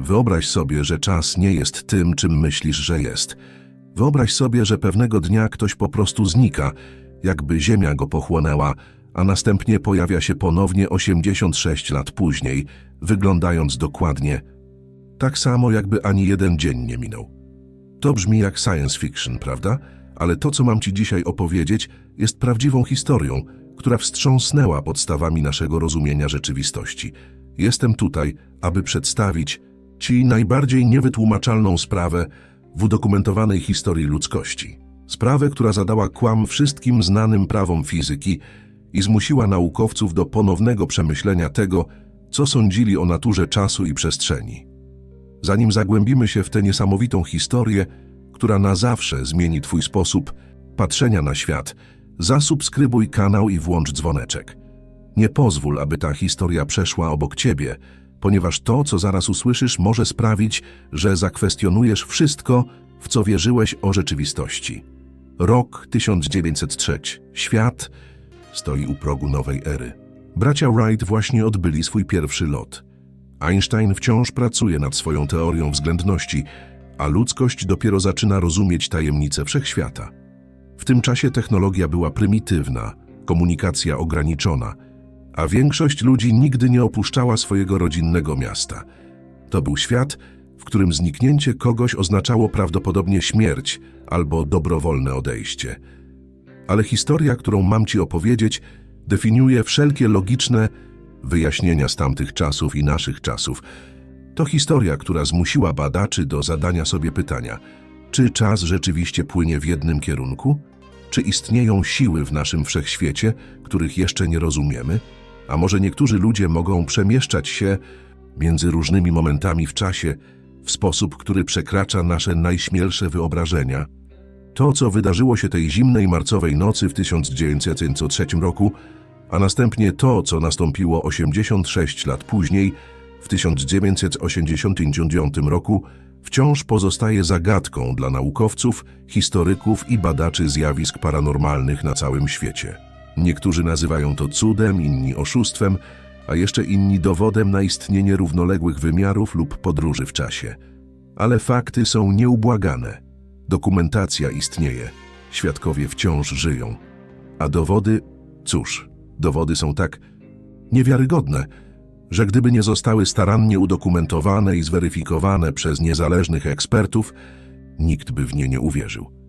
Wyobraź sobie, że czas nie jest tym, czym myślisz, że jest. Wyobraź sobie, że pewnego dnia ktoś po prostu znika, jakby ziemia go pochłonęła, a następnie pojawia się ponownie 86 lat później, wyglądając dokładnie tak samo, jakby ani jeden dzień nie minął. To brzmi jak science fiction, prawda? Ale to, co mam Ci dzisiaj opowiedzieć, jest prawdziwą historią, która wstrząsnęła podstawami naszego rozumienia rzeczywistości. Jestem tutaj, aby przedstawić Ci najbardziej niewytłumaczalną sprawę w udokumentowanej historii ludzkości. Sprawę, która zadała kłam wszystkim znanym prawom fizyki i zmusiła naukowców do ponownego przemyślenia tego, co sądzili o naturze czasu i przestrzeni. Zanim zagłębimy się w tę niesamowitą historię, która na zawsze zmieni Twój sposób patrzenia na świat, zasubskrybuj kanał i włącz dzwoneczek. Nie pozwól, aby ta historia przeszła obok Ciebie, ponieważ to, co zaraz usłyszysz, może sprawić, że zakwestionujesz wszystko, w co wierzyłeś o rzeczywistości. Rok 1903. Świat stoi u progu nowej ery. Bracia Wright właśnie odbyli swój pierwszy lot. Einstein wciąż pracuje nad swoją teorią względności, a ludzkość dopiero zaczyna rozumieć tajemnice wszechświata. W tym czasie technologia była prymitywna, komunikacja ograniczona, a większość ludzi nigdy nie opuszczała swojego rodzinnego miasta. To był świat, w którym zniknięcie kogoś oznaczało prawdopodobnie śmierć albo dobrowolne odejście. Ale historia, którą mam Ci opowiedzieć, definiuje wszelkie logiczne wyjaśnienia z tamtych czasów i naszych czasów. To historia, która zmusiła badaczy do zadania sobie pytania, czy czas rzeczywiście płynie w jednym kierunku? Czy istnieją siły w naszym wszechświecie, których jeszcze nie rozumiemy? A może niektórzy ludzie mogą przemieszczać się między różnymi momentami w czasie w sposób, który przekracza nasze najśmielsze wyobrażenia? To, co wydarzyło się tej zimnej marcowej nocy w 1903 roku, a następnie to, co nastąpiło 86 lat później, w 1989 roku, wciąż pozostaje zagadką dla naukowców, historyków i badaczy zjawisk paranormalnych na całym świecie. Niektórzy nazywają to cudem, inni oszustwem, a jeszcze inni dowodem na istnienie równoległych wymiarów lub podróży w czasie. Ale fakty są nieubłagane. Dokumentacja istnieje, świadkowie wciąż żyją. A dowody, cóż, dowody są tak niewiarygodne, że gdyby nie zostały starannie udokumentowane i zweryfikowane przez niezależnych ekspertów, nikt by w nie nie uwierzył.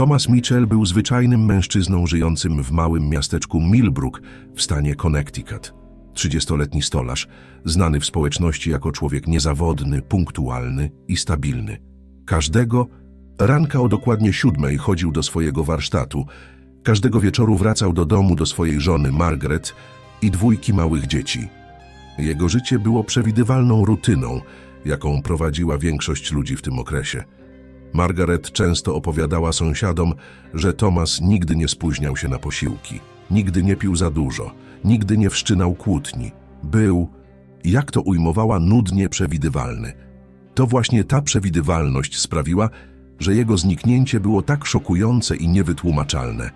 Thomas Mitchell był zwyczajnym mężczyzną żyjącym w małym miasteczku Millbrook w stanie Connecticut. 30-letni stolarz, znany w społeczności jako człowiek niezawodny, punktualny i stabilny. Każdego ranka o dokładnie siódmej chodził do swojego warsztatu, każdego wieczoru wracał do domu do swojej żony Margaret i dwójki małych dzieci. Jego życie było przewidywalną rutyną, jaką prowadziła większość ludzi w tym okresie. Margaret często opowiadała sąsiadom, że Thomas nigdy nie spóźniał się na posiłki, nigdy nie pił za dużo, nigdy nie wszczynał kłótni. Był, jak to ujmowała, nudnie przewidywalny. To właśnie ta przewidywalność sprawiła, że jego zniknięcie było tak szokujące i niewytłumaczalne.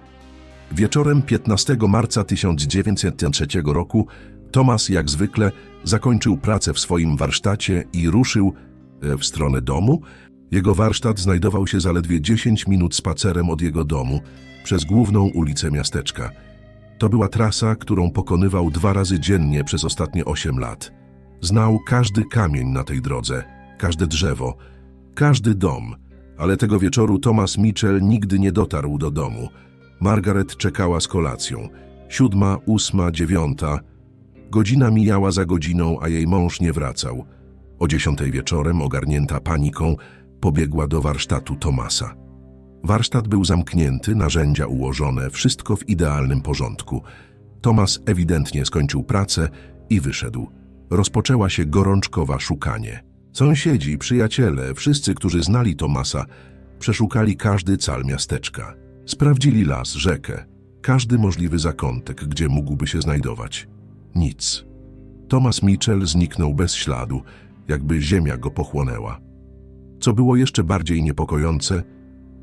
Wieczorem 15 marca 1903 roku Thomas, jak zwykle, zakończył pracę w swoim warsztacie i ruszył e, w stronę domu. Jego warsztat znajdował się zaledwie 10 minut spacerem od jego domu przez główną ulicę miasteczka. To była trasa, którą pokonywał dwa razy dziennie przez ostatnie 8 lat. Znał każdy kamień na tej drodze, każde drzewo, każdy dom, ale tego wieczoru Thomas Mitchell nigdy nie dotarł do domu. Margaret czekała z kolacją. Siódma, ósma, dziewiąta. Godzina mijała za godziną, a jej mąż nie wracał. O dziesiątej wieczorem, ogarnięta paniką, pobiegła do warsztatu Tomasa. Warsztat był zamknięty, narzędzia ułożone, wszystko w idealnym porządku. Tomas ewidentnie skończył pracę i wyszedł. Rozpoczęła się gorączkowa szukanie. Sąsiedzi, przyjaciele, wszyscy, którzy znali Tomasa, przeszukali każdy cal miasteczka. Sprawdzili las, rzekę, każdy możliwy zakątek, gdzie mógłby się znajdować. Nic. Thomas Mitchell zniknął bez śladu, jakby ziemia go pochłonęła. Co było jeszcze bardziej niepokojące,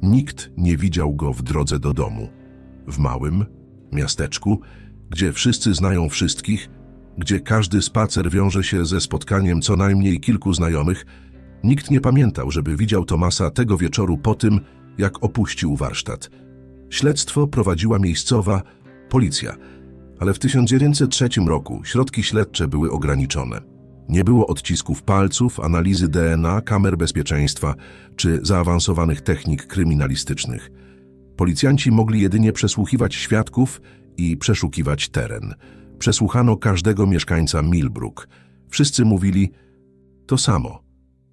nikt nie widział go w drodze do domu. W małym miasteczku, gdzie wszyscy znają wszystkich, gdzie każdy spacer wiąże się ze spotkaniem co najmniej kilku znajomych, nikt nie pamiętał, żeby widział Tomasa tego wieczoru po tym, jak opuścił warsztat. Śledztwo prowadziła miejscowa policja, ale w 1903 roku środki śledcze były ograniczone. Nie było odcisków palców, analizy DNA, kamer bezpieczeństwa czy zaawansowanych technik kryminalistycznych. Policjanci mogli jedynie przesłuchiwać świadków i przeszukiwać teren. Przesłuchano każdego mieszkańca Millbrook. Wszyscy mówili to samo.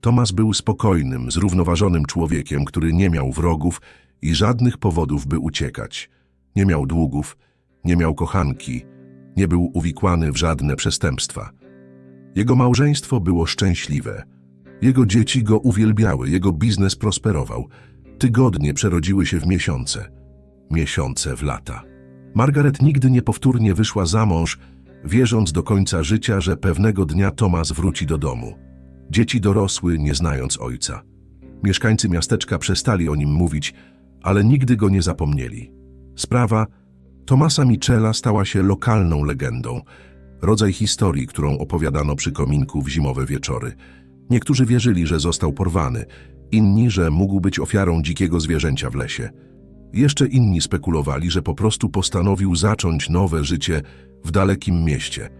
Tomas był spokojnym, zrównoważonym człowiekiem, który nie miał wrogów i żadnych powodów, by uciekać. Nie miał długów, nie miał kochanki, nie był uwikłany w żadne przestępstwa. Jego małżeństwo było szczęśliwe. Jego dzieci go uwielbiały, jego biznes prosperował. Tygodnie przerodziły się w miesiące, miesiące w lata. Margaret nigdy niepowtórnie wyszła za mąż, wierząc do końca życia, że pewnego dnia Tomas wróci do domu. Dzieci dorosły, nie znając ojca. Mieszkańcy miasteczka przestali o nim mówić, ale nigdy go nie zapomnieli. Sprawa Tomasa Michela stała się lokalną legendą, rodzaj historii, którą opowiadano przy kominku w zimowe wieczory. Niektórzy wierzyli, że został porwany, inni, że mógł być ofiarą dzikiego zwierzęcia w lesie. Jeszcze inni spekulowali, że po prostu postanowił zacząć nowe życie w dalekim mieście.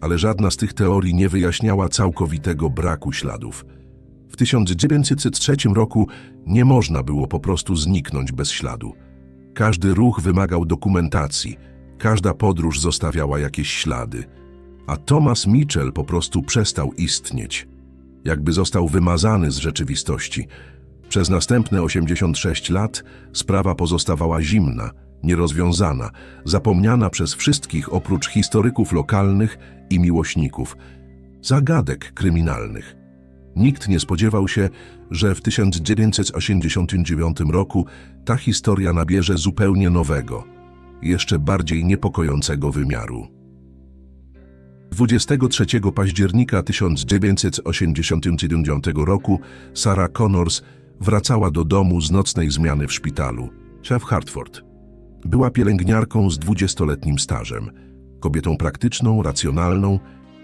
Ale żadna z tych teorii nie wyjaśniała całkowitego braku śladów. W 1903 roku nie można było po prostu zniknąć bez śladu. Każdy ruch wymagał dokumentacji, każda podróż zostawiała jakieś ślady. A Thomas Mitchell po prostu przestał istnieć. Jakby został wymazany z rzeczywistości. Przez następne 86 lat sprawa pozostawała zimna, nierozwiązana, zapomniana przez wszystkich oprócz historyków lokalnych i miłośników. Zagadek kryminalnych. Nikt nie spodziewał się, że w 1989 roku ta historia nabierze zupełnie nowego, jeszcze bardziej niepokojącego wymiaru. 23 października 1989 roku Sarah Connors wracała do domu z nocnej zmiany w szpitalu, szef Hartford. Była pielęgniarką z dwudziestoletnim stażem, kobietą praktyczną, racjonalną,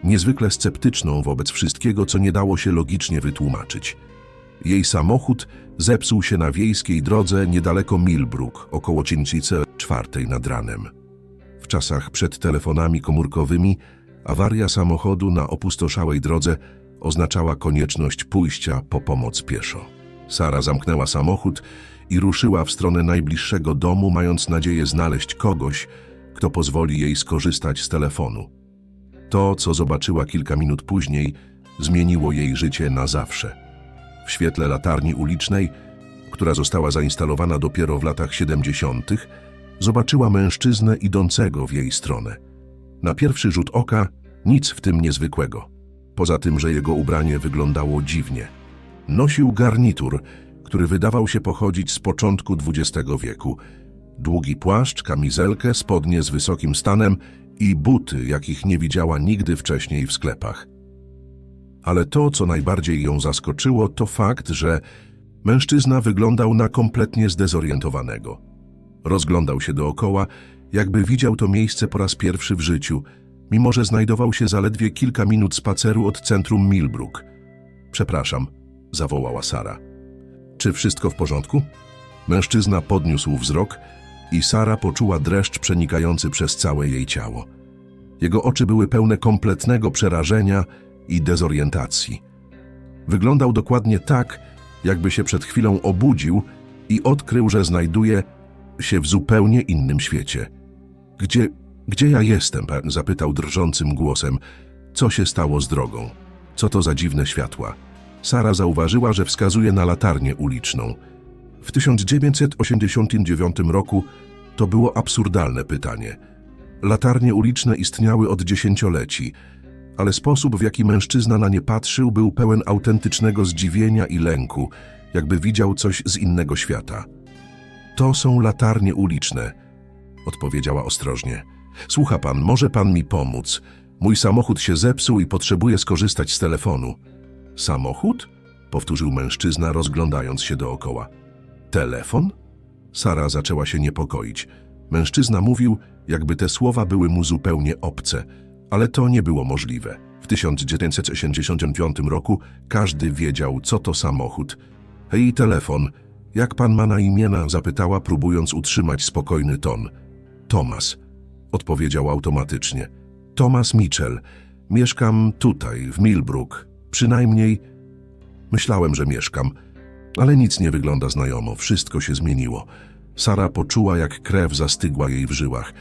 niezwykle sceptyczną wobec wszystkiego, co nie dało się logicznie wytłumaczyć. Jej samochód zepsuł się na wiejskiej drodze niedaleko Millbrook, około Cięcice czwartej nad ranem. W czasach przed telefonami komórkowymi awaria samochodu na opustoszałej drodze oznaczała konieczność pójścia po pomoc pieszo. Sara zamknęła samochód i ruszyła w stronę najbliższego domu, mając nadzieję znaleźć kogoś, kto pozwoli jej skorzystać z telefonu. To, co zobaczyła kilka minut później, zmieniło jej życie na zawsze. W świetle latarni ulicznej, która została zainstalowana dopiero w latach 70., zobaczyła mężczyznę idącego w jej stronę. Na pierwszy rzut oka nic w tym niezwykłego, poza tym, że jego ubranie wyglądało dziwnie. Nosił garnitur, który wydawał się pochodzić z początku XX wieku. Długi płaszcz, kamizelkę, spodnie z wysokim stanem i buty, jakich nie widziała nigdy wcześniej w sklepach. Ale to, co najbardziej ją zaskoczyło, to fakt, że mężczyzna wyglądał na kompletnie zdezorientowanego. Rozglądał się dookoła, jakby widział to miejsce po raz pierwszy w życiu, mimo że znajdował się zaledwie kilka minut spaceru od centrum Millbrook. Przepraszam, zawołała Sara. Czy wszystko w porządku? Mężczyzna podniósł wzrok i Sara poczuła dreszcz przenikający przez całe jej ciało. Jego oczy były pełne kompletnego przerażenia i dezorientacji. Wyglądał dokładnie tak, jakby się przed chwilą obudził i odkrył, że znajduje się w zupełnie innym świecie. Gdzie, gdzie ja jestem? zapytał drżącym głosem. Co się stało z drogą? Co to za dziwne światła? Sara zauważyła, że wskazuje na latarnię uliczną. W 1989 roku to było absurdalne pytanie. Latarnie uliczne istniały od dziesięcioleci, ale sposób, w jaki mężczyzna na nie patrzył, był pełen autentycznego zdziwienia i lęku, jakby widział coś z innego świata. To są latarnie uliczne, odpowiedziała ostrożnie. Słucha pan, może pan mi pomóc. Mój samochód się zepsuł i potrzebuję skorzystać z telefonu. Samochód? Powtórzył mężczyzna, rozglądając się dookoła. Telefon? Sara zaczęła się niepokoić. Mężczyzna mówił, jakby te słowa były mu zupełnie obce, Ale to nie było możliwe. W 1985 roku każdy wiedział, co to samochód. Hej, telefon. Jak pan ma na imię? Zapytała, próbując utrzymać spokojny ton. Thomas. Odpowiedział automatycznie. Thomas Mitchell. Mieszkam tutaj, w Millbrook. Przynajmniej myślałem, że mieszkam. Ale nic nie wygląda znajomo. Wszystko się zmieniło. Sara poczuła, jak krew zastygła jej w żyłach.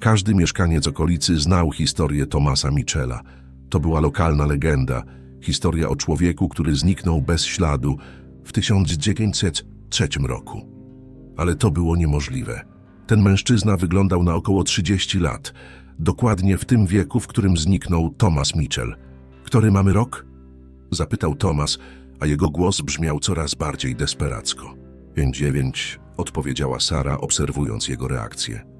Każdy mieszkaniec okolicy znał historię Thomasa Mitchella. To była lokalna legenda. Historia o człowieku, który zniknął bez śladu w 1903 roku. Ale to było niemożliwe. Ten mężczyzna wyglądał na około 30 lat, dokładnie w tym wieku, w którym zniknął Thomas Mitchell. Który mamy rok? Zapytał Thomas, a jego głos brzmiał coraz bardziej desperacko. 5-9, odpowiedziała Sara, obserwując jego reakcję.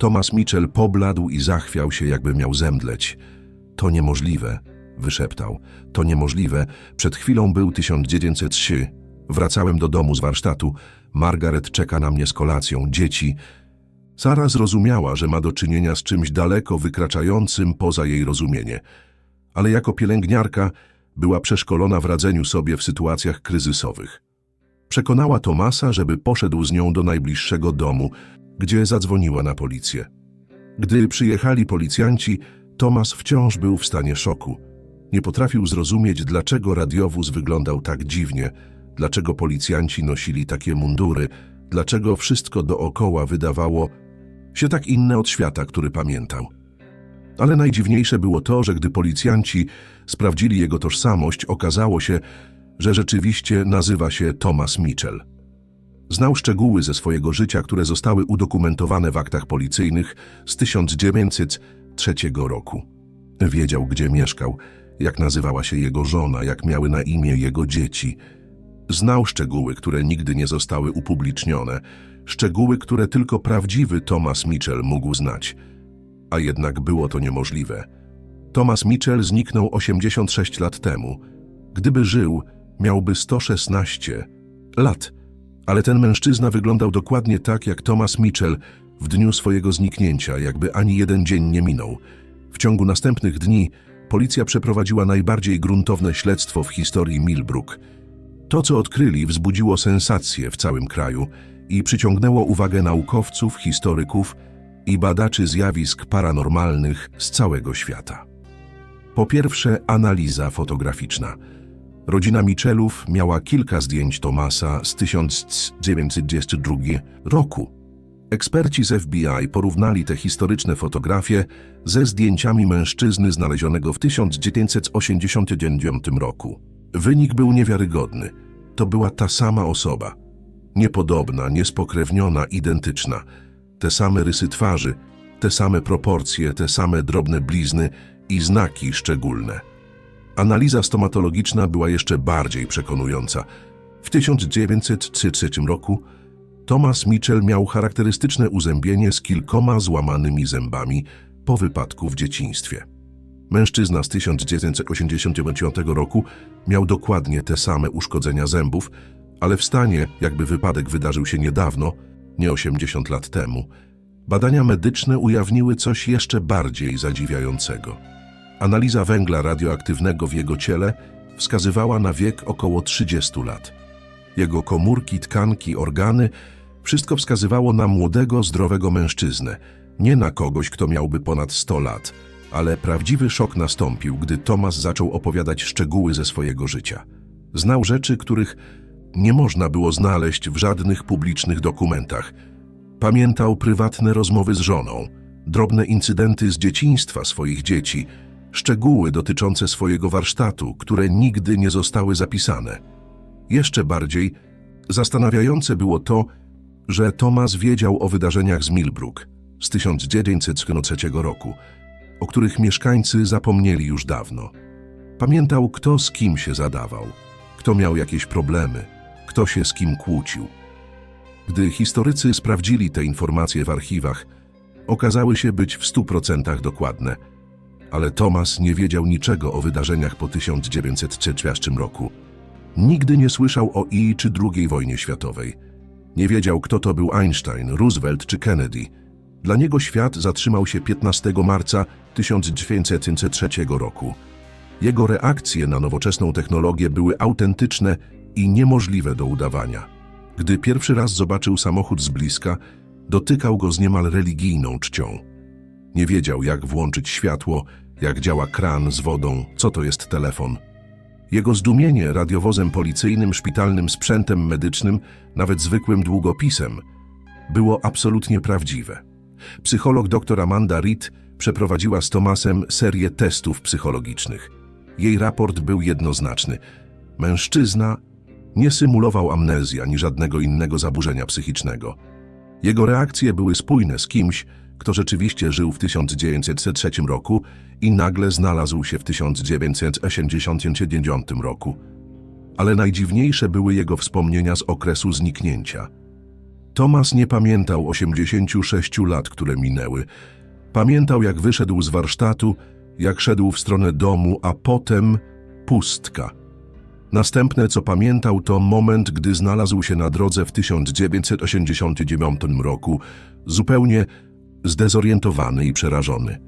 Thomas Mitchell pobladł i zachwiał się, jakby miał zemdleć. To niemożliwe, wyszeptał. To niemożliwe. Przed chwilą był 1903. Wracałem do domu z warsztatu. Margaret czeka na mnie z kolacją, dzieci. Sara zrozumiała, że ma do czynienia z czymś daleko wykraczającym poza jej rozumienie. Ale jako pielęgniarka była przeszkolona w radzeniu sobie w sytuacjach kryzysowych. Przekonała Tomasa, żeby poszedł z nią do najbliższego domu, gdzie zadzwoniła na policję. Gdy przyjechali policjanci, Tomas wciąż był w stanie szoku. Nie potrafił zrozumieć, dlaczego radiowóz wyglądał tak dziwnie, dlaczego policjanci nosili takie mundury, dlaczego wszystko dookoła wydawało się tak inne od świata, który pamiętał. Ale najdziwniejsze było to, że gdy policjanci sprawdzili jego tożsamość, okazało się, że rzeczywiście nazywa się Thomas Mitchell. Znał szczegóły ze swojego życia, które zostały udokumentowane w aktach policyjnych z 1903 roku. Wiedział, gdzie mieszkał, jak nazywała się jego żona, jak miały na imię jego dzieci. Znał szczegóły, które nigdy nie zostały upublicznione, szczegóły, które tylko prawdziwy Thomas Mitchell mógł znać. A jednak było to niemożliwe. Thomas Mitchell zniknął 86 lat temu. Gdyby żył, miałby 116 lat. Ale ten mężczyzna wyglądał dokładnie tak, jak Thomas Mitchell w dniu swojego zniknięcia, jakby ani jeden dzień nie minął. W ciągu następnych dni policja przeprowadziła najbardziej gruntowne śledztwo w historii Millbrook. To, co odkryli, wzbudziło sensację w całym kraju i przyciągnęło uwagę naukowców, historyków i badaczy zjawisk paranormalnych z całego świata. Po pierwsze, analiza fotograficzna. Rodzina Mitchellów miała kilka zdjęć Tomasa z 1922 roku. Eksperci z FBI porównali te historyczne fotografie ze zdjęciami mężczyzny znalezionego w 1989 roku. Wynik był niewiarygodny. To była ta sama osoba. Niepodobna, niespokrewniona, identyczna. Te same rysy twarzy, te same proporcje, te same drobne blizny i znaki szczególne. Analiza stomatologiczna była jeszcze bardziej przekonująca. W 1903 roku Thomas Mitchell miał charakterystyczne uzębienie z kilkoma złamanymi zębami po wypadku w dzieciństwie. Mężczyzna z 1989 roku miał dokładnie te same uszkodzenia zębów, ale w stanie, jakby wypadek wydarzył się niedawno, nie 80 lat temu. Badania medyczne ujawniły coś jeszcze bardziej zadziwiającego. Analiza węgla radioaktywnego w jego ciele wskazywała na wiek około 30 lat. Jego komórki, tkanki, organy wszystko wskazywało na młodego, zdrowego mężczyznę, nie na kogoś, kto miałby ponad 100 lat. Ale prawdziwy szok nastąpił, gdy Tomas zaczął opowiadać szczegóły ze swojego życia. Znał rzeczy, których nie można było znaleźć w żadnych publicznych dokumentach. Pamiętał prywatne rozmowy z żoną, drobne incydenty z dzieciństwa swoich dzieci, szczegóły dotyczące swojego warsztatu, które nigdy nie zostały zapisane. Jeszcze bardziej zastanawiające było to, że Thomas wiedział o wydarzeniach z Millbrook z 1903 roku, o których mieszkańcy zapomnieli już dawno. Pamiętał, kto z kim się zadawał, kto miał jakieś problemy, kto się z kim kłócił. Gdy historycy sprawdzili te informacje w archiwach, okazały się być w stu procentach dokładne, ale Thomas nie wiedział niczego o wydarzeniach po 1903 roku. Nigdy nie słyszał o I czy II wojnie światowej. Nie wiedział, kto to był Einstein, Roosevelt czy Kennedy. Dla niego świat zatrzymał się 15 marca 1903 roku. Jego reakcje na nowoczesną technologię były autentyczne i niemożliwe do udawania. Gdy pierwszy raz zobaczył samochód z bliska, dotykał go z niemal religijną czcią. Nie wiedział, jak włączyć światło, jak działa kran z wodą, co to jest telefon. Jego zdumienie radiowozem policyjnym, szpitalnym sprzętem medycznym, nawet zwykłym długopisem, było absolutnie prawdziwe. Psycholog dr Amanda Reed przeprowadziła z Tomasem serię testów psychologicznych. Jej raport był jednoznaczny. Mężczyzna nie symulował amnezji ani żadnego innego zaburzenia psychicznego. Jego reakcje były spójne z kimś, kto rzeczywiście żył w 1903 roku i nagle znalazł się w 1989 roku. Ale najdziwniejsze były jego wspomnienia z okresu zniknięcia. Tomas nie pamiętał 86 lat, które minęły. Pamiętał, jak wyszedł z warsztatu, jak szedł w stronę domu, a potem pustka. Następne, co pamiętał, to moment, gdy znalazł się na drodze w 1989 roku, zupełnie zdezorientowany i przerażony.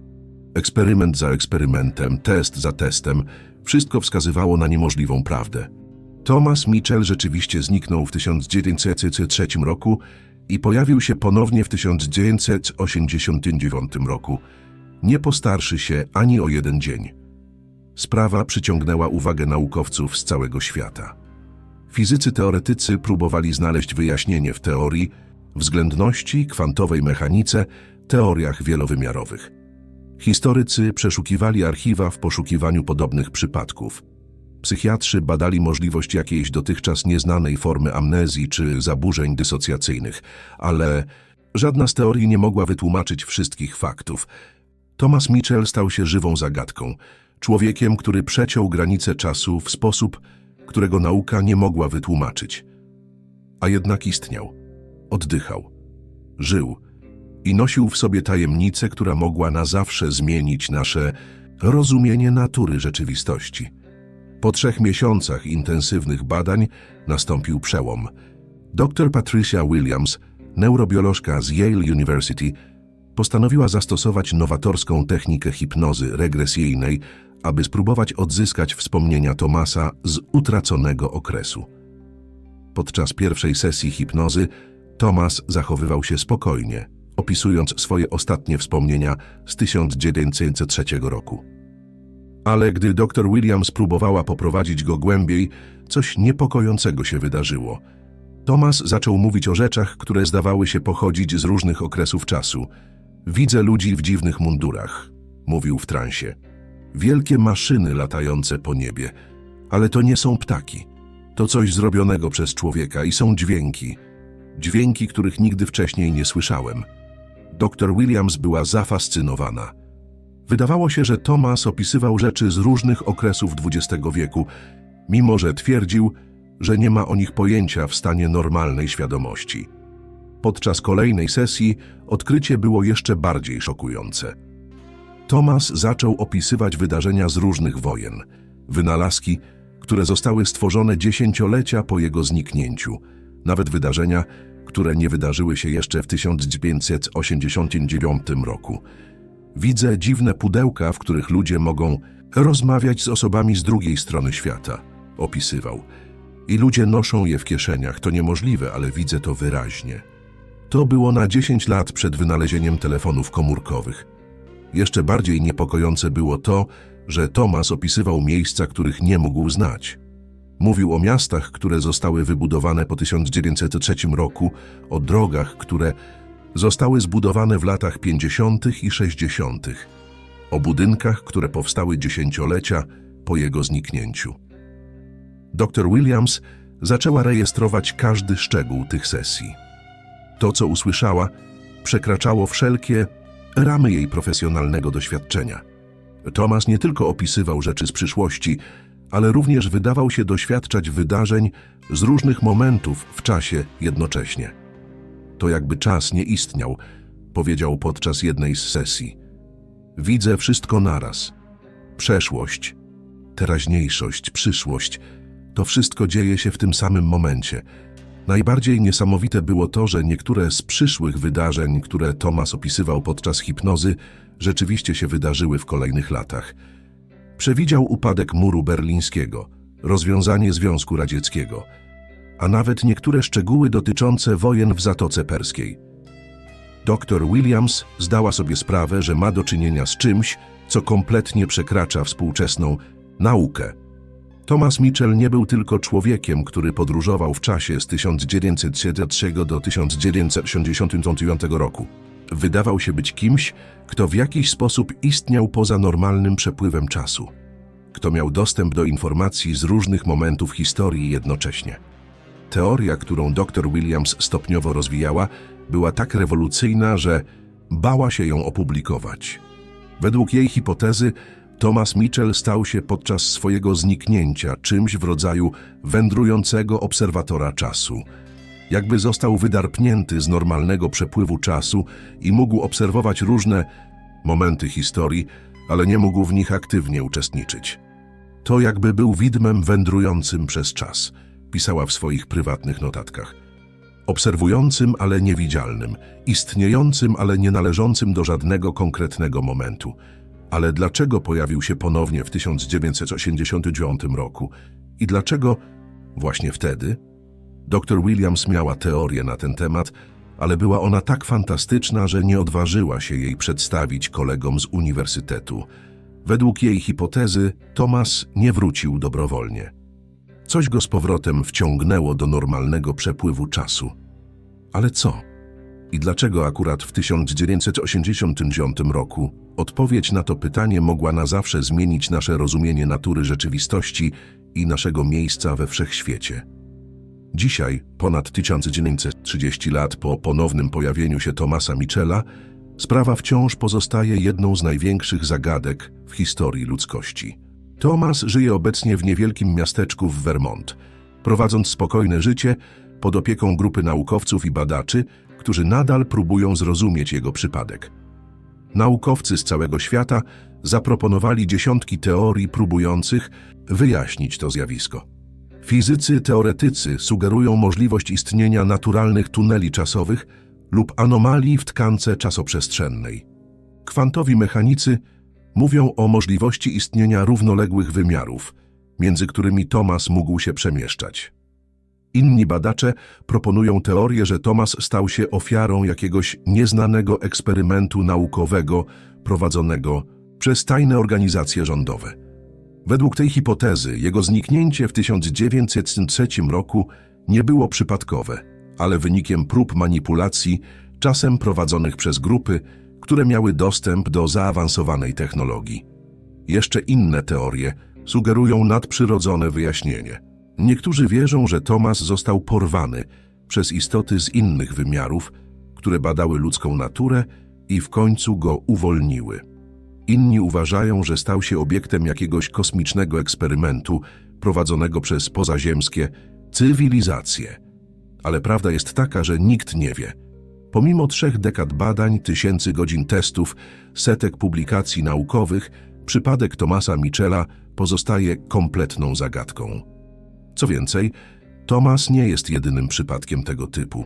Eksperyment za eksperymentem, test za testem, wszystko wskazywało na niemożliwą prawdę. Thomas Mitchell rzeczywiście zniknął w 1903 roku i pojawił się ponownie w 1989 roku, nie postarszy się ani o jeden dzień. Sprawa przyciągnęła uwagę naukowców z całego świata. Fizycy teoretycy próbowali znaleźć wyjaśnienie w teorii względności, kwantowej mechanice, teoriach wielowymiarowych. Historycy przeszukiwali archiwa w poszukiwaniu podobnych przypadków. Psychiatrzy badali możliwość jakiejś dotychczas nieznanej formy amnezji czy zaburzeń dysocjacyjnych, ale żadna z teorii nie mogła wytłumaczyć wszystkich faktów. Thomas Mitchell stał się żywą zagadką, człowiekiem, który przeciął granice czasu w sposób, którego nauka nie mogła wytłumaczyć. A jednak istniał, oddychał, żył i nosił w sobie tajemnicę, która mogła na zawsze zmienić nasze rozumienie natury rzeczywistości. Po trzech miesiącach intensywnych badań nastąpił przełom. Dr Patricia Williams, neurobiolożka z Yale University, postanowiła zastosować nowatorską technikę hipnozy regresyjnej, aby spróbować odzyskać wspomnienia Tomasa z utraconego okresu. Podczas pierwszej sesji hipnozy Tomas zachowywał się spokojnie, opisując swoje ostatnie wspomnienia z 1903 roku. Ale gdy dr Williams próbowała poprowadzić go głębiej, coś niepokojącego się wydarzyło. Thomas zaczął mówić o rzeczach, które zdawały się pochodzić z różnych okresów czasu. Widzę ludzi w dziwnych mundurach, mówił w transie. Wielkie maszyny latające po niebie, ale to nie są ptaki. To coś zrobionego przez człowieka i są dźwięki. Dźwięki, których nigdy wcześniej nie słyszałem. Dr Williams była zafascynowana. Wydawało się, że Thomas opisywał rzeczy z różnych okresów XX wieku, mimo że twierdził, że nie ma o nich pojęcia w stanie normalnej świadomości. Podczas kolejnej sesji odkrycie było jeszcze bardziej szokujące. Thomas zaczął opisywać wydarzenia z różnych wojen, wynalazki, które zostały stworzone dziesięciolecia po jego zniknięciu, nawet wydarzenia, które nie wydarzyły się jeszcze w 1989 roku. Widzę dziwne pudełka, w których ludzie mogą rozmawiać z osobami z drugiej strony świata, opisywał. I ludzie noszą je w kieszeniach. To niemożliwe, ale widzę to wyraźnie. To było na 10 lat przed wynalezieniem telefonów komórkowych. Jeszcze bardziej niepokojące było to, że Thomas opisywał miejsca, których nie mógł znać. Mówił o miastach, które zostały wybudowane po 1903 roku, o drogach, które zostały zbudowane w latach 50. i 60., o budynkach, które powstały dziesięciolecia po jego zniknięciu. Dr Williams zaczęła rejestrować każdy szczegół tych sesji. To, co usłyszała, przekraczało wszelkie ramy jej profesjonalnego doświadczenia. Thomas nie tylko opisywał rzeczy z przyszłości, ale również wydawał się doświadczać wydarzeń z różnych momentów w czasie jednocześnie. To jakby czas nie istniał, powiedział podczas jednej z sesji. Widzę wszystko naraz. Przeszłość, teraźniejszość, przyszłość. To wszystko dzieje się w tym samym momencie. Najbardziej niesamowite było to, że niektóre z przyszłych wydarzeń, które Thomas opisywał podczas hipnozy, rzeczywiście się wydarzyły w kolejnych latach. Przewidział upadek muru berlińskiego, rozwiązanie Związku Radzieckiego, a nawet niektóre szczegóły dotyczące wojen w Zatoce Perskiej. Dr Williams zdała sobie sprawę, że ma do czynienia z czymś, co kompletnie przekracza współczesną naukę. Thomas Mitchell nie był tylko człowiekiem, który podróżował w czasie z 1973 do 1989 roku. Wydawał się być kimś, kto w jakiś sposób istniał poza normalnym przepływem czasu. Kto miał dostęp do informacji z różnych momentów historii jednocześnie. Teoria, którą dr Williams stopniowo rozwijała, była tak rewolucyjna, że bała się ją opublikować. Według jej hipotezy Thomas Mitchell stał się podczas swojego zniknięcia czymś w rodzaju wędrującego obserwatora czasu. Jakby został wydarpnięty z normalnego przepływu czasu i mógł obserwować różne momenty historii, ale nie mógł w nich aktywnie uczestniczyć. To jakby był widmem wędrującym przez czas, pisała w swoich prywatnych notatkach. Obserwującym, ale niewidzialnym, istniejącym, ale nie należącym do żadnego konkretnego momentu. Ale dlaczego pojawił się ponownie w 1989 roku? I dlaczego właśnie wtedy? Dr Williams miała teorię na ten temat, ale była ona tak fantastyczna, że nie odważyła się jej przedstawić kolegom z uniwersytetu. Według jej hipotezy Thomas nie wrócił dobrowolnie. Coś go z powrotem wciągnęło do normalnego przepływu czasu. Ale co? I dlaczego akurat w 1989 roku odpowiedź na to pytanie mogła na zawsze zmienić nasze rozumienie natury rzeczywistości i naszego miejsca we wszechświecie? Dzisiaj, ponad 1930 lat po ponownym pojawieniu się Thomasa Michela, sprawa wciąż pozostaje jedną z największych zagadek w historii ludzkości. Thomas żyje obecnie w niewielkim miasteczku w Vermont, prowadząc spokojne życie pod opieką grupy naukowców i badaczy, którzy nadal próbują zrozumieć jego przypadek. Naukowcy z całego świata zaproponowali dziesiątki teorii próbujących wyjaśnić to zjawisko. Fizycy teoretycy sugerują możliwość istnienia naturalnych tuneli czasowych lub anomalii w tkance czasoprzestrzennej. Kwantowi mechanicy mówią o możliwości istnienia równoległych wymiarów, między którymi Thomas mógł się przemieszczać. Inni badacze proponują teorię, że Thomas stał się ofiarą jakiegoś nieznanego eksperymentu naukowego prowadzonego przez tajne organizacje rządowe. Według tej hipotezy jego zniknięcie w 1903 roku nie było przypadkowe, ale wynikiem prób manipulacji, czasem prowadzonych przez grupy, które miały dostęp do zaawansowanej technologii. Jeszcze inne teorie sugerują nadprzyrodzone wyjaśnienie. Niektórzy wierzą, że Thomas został porwany przez istoty z innych wymiarów, które badały ludzką naturę i w końcu go uwolniły. Inni uważają, że stał się obiektem jakiegoś kosmicznego eksperymentu prowadzonego przez pozaziemskie cywilizacje. Ale prawda jest taka, że nikt nie wie. Pomimo trzech dekad badań, tysięcy godzin testów, setek publikacji naukowych, przypadek Thomasa Michela pozostaje kompletną zagadką. Co więcej, Thomas nie jest jedynym przypadkiem tego typu.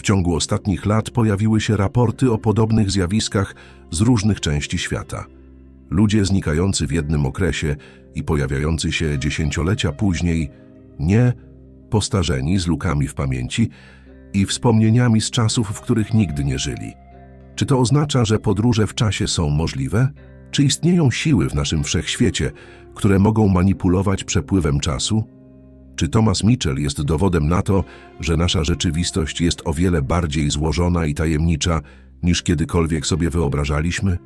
W ciągu ostatnich lat pojawiły się raporty o podobnych zjawiskach z różnych części świata. Ludzie znikający w jednym okresie i pojawiający się dziesięciolecia później, nie postarzeni z lukami w pamięci i wspomnieniami z czasów, w których nigdy nie żyli. Czy to oznacza, że podróże w czasie są możliwe? Czy istnieją siły w naszym wszechświecie, które mogą manipulować przepływem czasu? Czy Thomas Mitchell jest dowodem na to, że nasza rzeczywistość jest o wiele bardziej złożona i tajemnicza, niż kiedykolwiek sobie wyobrażaliśmy?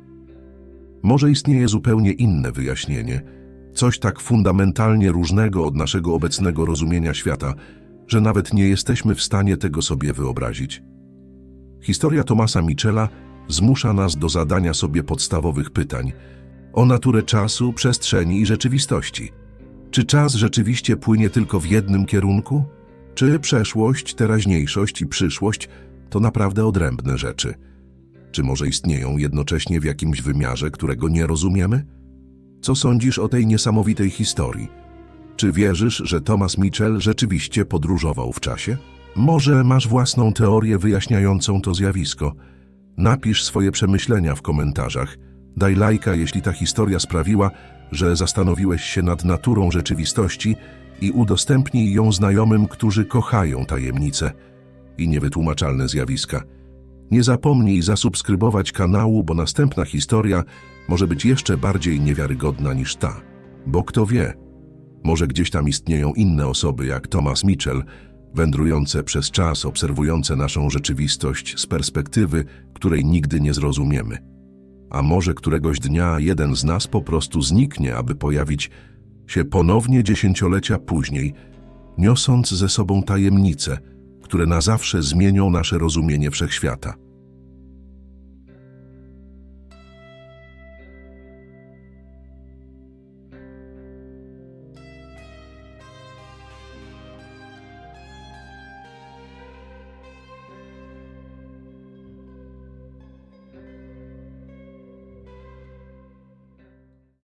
Może istnieje zupełnie inne wyjaśnienie, coś tak fundamentalnie różnego od naszego obecnego rozumienia świata, że nawet nie jesteśmy w stanie tego sobie wyobrazić. Historia Thomasa Michela zmusza nas do zadania sobie podstawowych pytań o naturę czasu, przestrzeni i rzeczywistości. Czy czas rzeczywiście płynie tylko w jednym kierunku? Czy przeszłość, teraźniejszość i przyszłość to naprawdę odrębne rzeczy? Czy może istnieją jednocześnie w jakimś wymiarze, którego nie rozumiemy? Co sądzisz o tej niesamowitej historii? Czy wierzysz, że Thomas Mitchell rzeczywiście podróżował w czasie? Może masz własną teorię wyjaśniającą to zjawisko. Napisz swoje przemyślenia w komentarzach. Daj lajka, jeśli ta historia sprawiła, że zastanowiłeś się nad naturą rzeczywistości i udostępnij ją znajomym, którzy kochają tajemnice i niewytłumaczalne zjawiska. Nie zapomnij zasubskrybować kanału, bo następna historia może być jeszcze bardziej niewiarygodna niż ta. Bo kto wie, może gdzieś tam istnieją inne osoby jak Thomas Mitchell, wędrujące przez czas, obserwujące naszą rzeczywistość z perspektywy, której nigdy nie zrozumiemy. A może któregoś dnia jeden z nas po prostu zniknie, aby pojawić się ponownie dziesięciolecia później, niosąc ze sobą tajemnice, które na zawsze zmienią nasze rozumienie wszechświata.